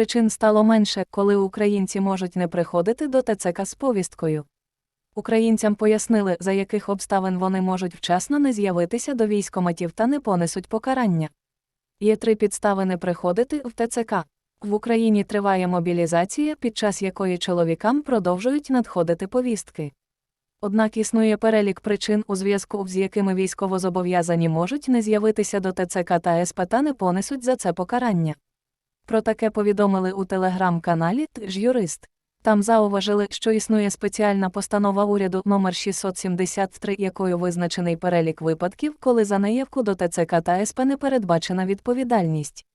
причин стало менше, коли українці можуть не приходити до ТЦК з повісткою. Українцям пояснили, за яких обставин вони можуть вчасно не з'явитися до військоматів та не понесуть покарання. Є три підстави не приходити в ТЦК. В Україні триває мобілізація, під час якої чоловікам продовжують надходити повістки. Однак існує перелік причин, у зв'язку з якими військовозобов'язані можуть не з'явитися до ТЦК та СП та не понесуть за це покарання. Про таке повідомили у телеграм-каналі «Ти ж юрист. Там зауважили, що існує спеціальна постанова уряду номер 673, якою визначений перелік випадків, коли за неявку до ТЦК та СП не передбачена відповідальність.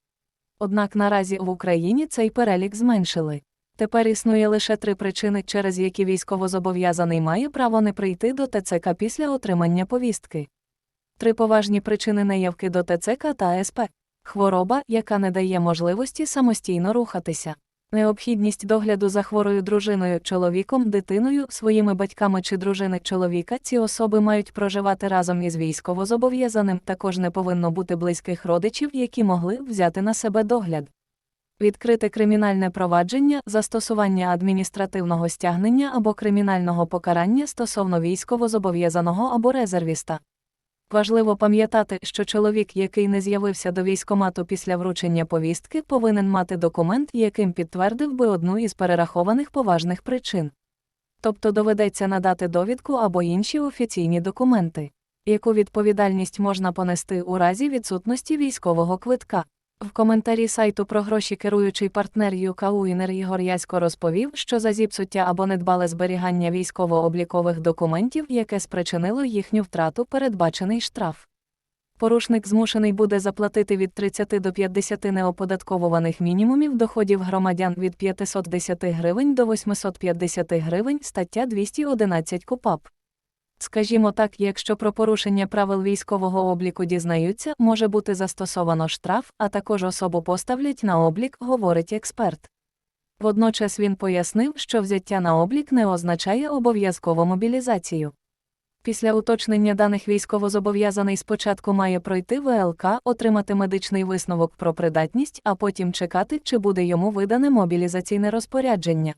Однак наразі в Україні цей перелік зменшили. Тепер існує лише три причини, через які військовозобов'язаний має право не прийти до ТЦК після отримання повістки. Три поважні причини неявки до ТЦК та СП. Хвороба, яка не дає можливості самостійно рухатися. Необхідність догляду за хворою дружиною, чоловіком, дитиною, своїми батьками чи дружини чоловіка. Ці особи мають проживати разом із військовозобов'язаним, також не повинно бути близьких родичів, які могли взяти на себе догляд. Відкрите кримінальне провадження, застосування адміністративного стягнення або кримінального покарання стосовно військовозобов'язаного або резервіста. Важливо пам'ятати, що чоловік, який не з'явився до військомату після вручення повістки, повинен мати документ, яким підтвердив би одну із перерахованих поважних причин. Тобто доведеться надати довідку або інші офіційні документи. Яку відповідальність можна понести у разі відсутності військового квитка? В коментарі сайту про гроші керуючий партнер ЮКАУ Інер Ігор Ясько розповів, що за зіпсуття або недбале зберігання військово-облікових документів, яке спричинило їхню втрату, передбачений штраф. Порушник змушений буде заплатити від 30 до 50 неоподатковуваних мінімумів доходів громадян від 510 гривень до 850 гривень, стаття 211 КУПАП. Скажімо так, якщо про порушення правил військового обліку дізнаються, може бути застосовано штраф, а також особу поставлять на облік, говорить експерт. Водночас він пояснив, що взяття на облік не означає обов'язкову мобілізацію. Після уточнення даних військовозобов'язаний спочатку має пройти ВЛК, отримати медичний висновок про придатність, а потім чекати, чи буде йому видане мобілізаційне розпорядження.